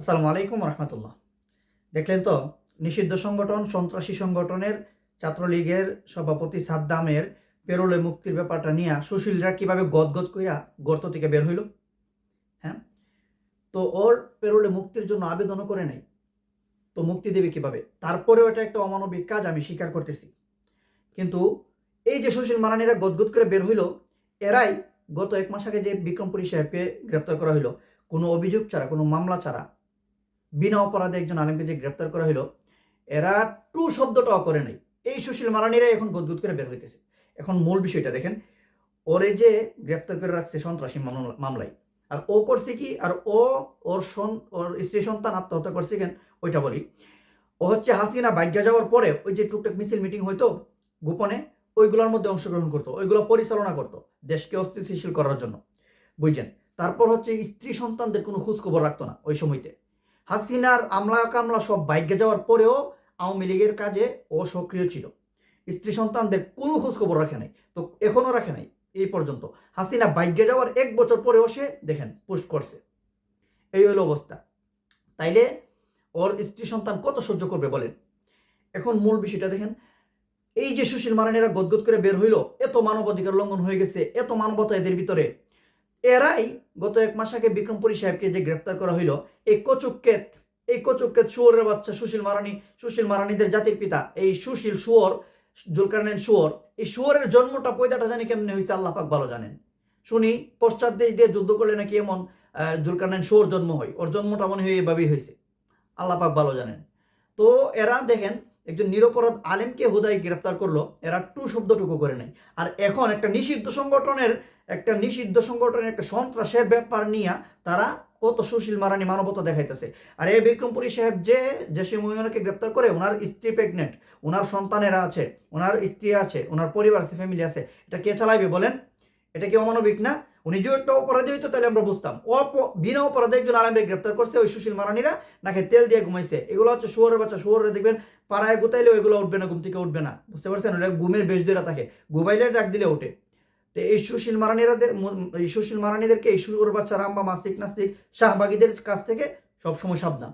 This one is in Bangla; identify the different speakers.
Speaker 1: আসসালামু আলাইকুম রহমতুল্লাহ। দেখলেন তো, নিষিদ্ধ সংগঠন, সন্ত্রাসী সংগঠনের ছাত্রলীগের সভাপতি সাদ্দামের পেরোলে মুক্তির ব্যাপারটা নিয়ে সুশীলরা কীভাবে গদগদ কইরা গর্ত থেকে বের হইল? হ্যাঁ? তো ওর পেরোলে মুক্তির জন্য আবেদনও করে নাই। তো মুক্তি দেবে কীভাবে? তারপরেও এটা একটা অমানবিক কাজ আমি স্বীকার করতেছি। কিন্তু এই যে সুশীল মারানিরা গদগদ করে বের হইল, এরাই গত এক মাস আগে যে বিক্রমপুরী সাহেবকে গ্রেপ্তার করা হইল, কোনো অভিযোগ ছাড়া, কোনো মামলা ছাড়া বিনা অপরাধে একজন আলেমকে যে গ্রেপ্তার করা হলো এরা টু শব্দটাও করে নাই। এই সুশীল মারানিরা এখন গদগদ করে বের হইতেছে। এখন মূল বিষয়টা দেখেন, ওরে যে গ্রেপ্তার করে রাখছে সন্ত্রাসী মামলা- মামলায়, আর ও করছে কি, আর ও, ওর সন, ওর স্ত্রী সন্তান আত্মহত্যা করছে কেন, ওইটা বলি। ও হচ্ছে হাসিনা বাইজ্ঞা যাওয়ার পরে ওই যে টুকটাক মিছিল মিটিং হইতো গোপনে, ওইগুলোর মধ্যে অংশগ্রহণ করতো, ওইগুলো পরিচালনা করতো দেশকে অস্থিতিশীল করার জন্য। বুঝছেন? তারপর হচ্ছে স্ত্রী সন্তানদের কোনো খোঁজ খবর রাখতো না ওই সময়তে। হাসিনার আমলা কামলা সব বাইকে যাওয়ার পরেও আওয়ামী লীগের কাজে ও সক্রিয় ছিল। স্ত্রী সন্তানদের কোনো খোঁজখবর রাখে নাই, তো এখনও রাখে নাই, এই পর্যন্ত। হাসিনা বাইকে যাওয়ার এক বছর পরেও সে, দেখেন, পোস্ট করছে। এই হলো অবস্থা। তাইলে ওর স্ত্রী সন্তান কত সহ্য করবে বলেন? এখন মূল বিষয়টা দেখেন, এই যে সুশীল মারানেরা গদগদ করে বের হইল, এত মানবাধিকার লঙ্ঘন হয়ে গেছে, এত মানবতা এদের ভিতরে। এরাই গত এক মাস আগে বিক্রমপুরী সাহেবকে যে গ্রেপ্তার করা হইল, এই কচুক্কেত এই কচুক্কেত শুয়োরের বাচ্চা সুশীল মারানি, সুশীল মারানিদের জাতির পিতা, এই সুশীল শুয়োর জুলকারনেন শুয়োর, এই শুয়োরের জন্মটা পয়দাটা জানি কেমনে হয়েছে আল্লাহ পাক ভালো জানেন। শুনি, পশ্চাৎ দেশ দিয়ে যুদ্ধ করলে নাকি এমন জুলকারনেন শুয়োর জন্ম হয়, ওর জন্মটা মনে হয় এভাবেই হয়েছে আল্লাহ পাক ভালো জানেন। তো এরা দেখেন, একজন নিরপরাধ আলেমকে হুদাই গ্রেপ্তার করল, এরা টু শব্দটুকু করে নেয় আর এখন একটা নিষিদ্ধ সংগঠনের একটা নিষিদ্ধ সংগঠনের একটা সন্ত্রাসের ব্যাপার নিয়ে তারা কত সুশীল, মারানি, মানবতা দেখাইতেছে। আর এই বিক্রমপুরী সাহেব যে জেসি মোহিনাকে গ্রেপ্তার করে, ওনার স্ত্রী প্রেগনেন্ট ওনার সন্তানেরা আছে, ওনার স্ত্রী আছে, ওনার পরিবার আছে ফ্যামিলি আছে, এটা কে চালাইবে বলেন? এটা কি অমানবিক না? উনি যে একটা অপরাধী হইতো, তাহলে আমরা বুঝতাম। অপ, বিনা অপরাধে একজন আলমকে গ্রেপ্তার করছে ওই সুশীল, মারানিরা, নাকি তেল দিয়ে ঘুমাইছে। এগুলো হচ্ছে শুয়োরের বাচ্চা শুয়োরে দেখবেন পাড়ায় গুতাইলেও ওইগুলো উঠবে না, ঘুম থেকে উঠবে না। বুঝতে পারছেন? ওটা ঘুমের বেশ ধরে থাকে। ঘুমাইলে ডাক দিলে ওঠে। তো এই সুশীল মারানিরাদের এই সুশীল মারানিদেরকে এই সুর বাচ্চা রাম্বা মাস্তিক নাস্তিক শাহবাগীদের কাছ থেকে সবসময় সাবধান।